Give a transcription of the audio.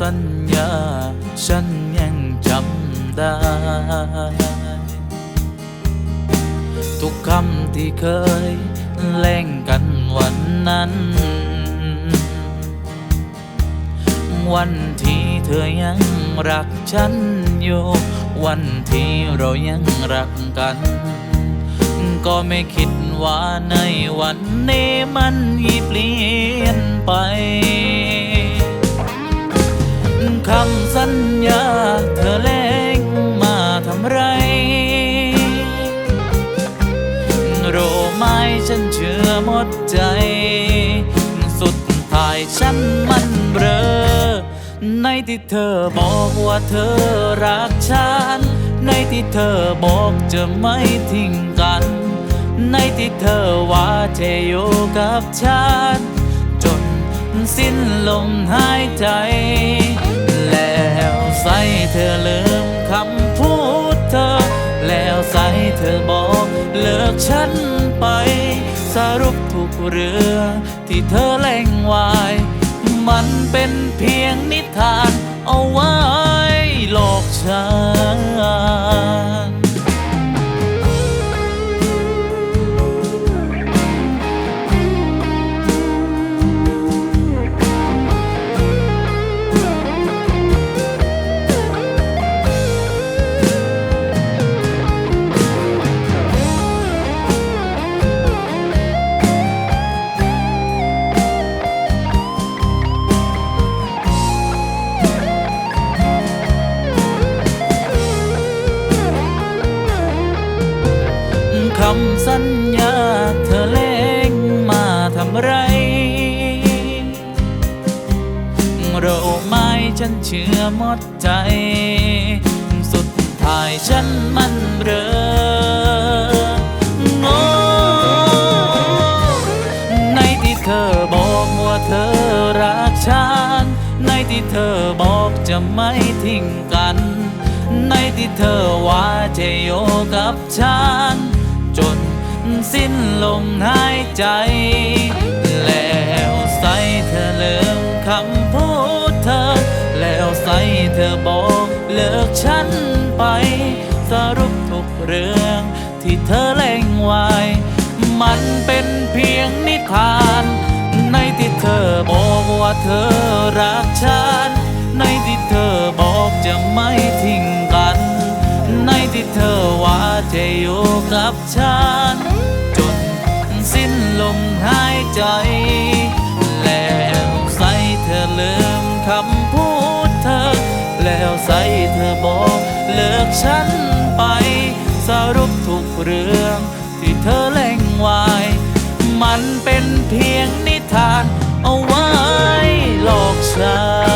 สัญญา ฉันยังจำได้ ทุกคำที่เคยเล่งกันวันนั้น วันที่เธอยังรักฉันอยู่ วันที่เรายังรักกัน ก็ไม่คิดว่าในวันนี้มันยีเปลี่ยนไป ดใจ สุดท้ายฉันมันเบลอในที่เธอบอกว่าเธอรักฉัน ในที่เธอบอกจะไม่ทิ้งกัน ในที่เธอว่าจะอยู่กับฉัน จนสิ้นลมหายใจ แล้วใส่เธอลืมคำพูดเธอ แล้วใส่เธอบอกเลิกฉันไป สรุปทุกเรื่องที่เธอเล่งไว้ มันเป็นเพียงนิทานเอาไว้หลอกฉัน คำสัญญาเธอเล่งมาทำไร เราไม่ฉันเชื่อหมดใจ สุดท้ายฉันมันเบลอโง่ในที่เธอบอกว่าเธอรักฉัน ในที่เธอบอกจะไม่ทิ้งกัน ในที่เธอว่าจะอยู่กับฉัน สิ้นลมหายใจ แล้วใส่เธอเลืมคำพูดเธอ แล้วใส่เธอบอกเลิกฉันไป สรุปทุกเรื่องที่เธอเล่งไว้ มันเป็นเพียงนิทาน ในที่เธอบอกว่าเธอรักฉัน ในที่เธอบอกจะไม่ทิ้งกัน ในที่เธอว่าจะอยู่กับฉัน ใจ แล้วใส่เธอลืมคำพูดเธอ แล้วใส่เธอบอกเลิกฉันไป สรุปทุกเรื่องที่เธอเล่งไว้ มันเป็นเพียงนิทานเอาไว้หลอกฉัน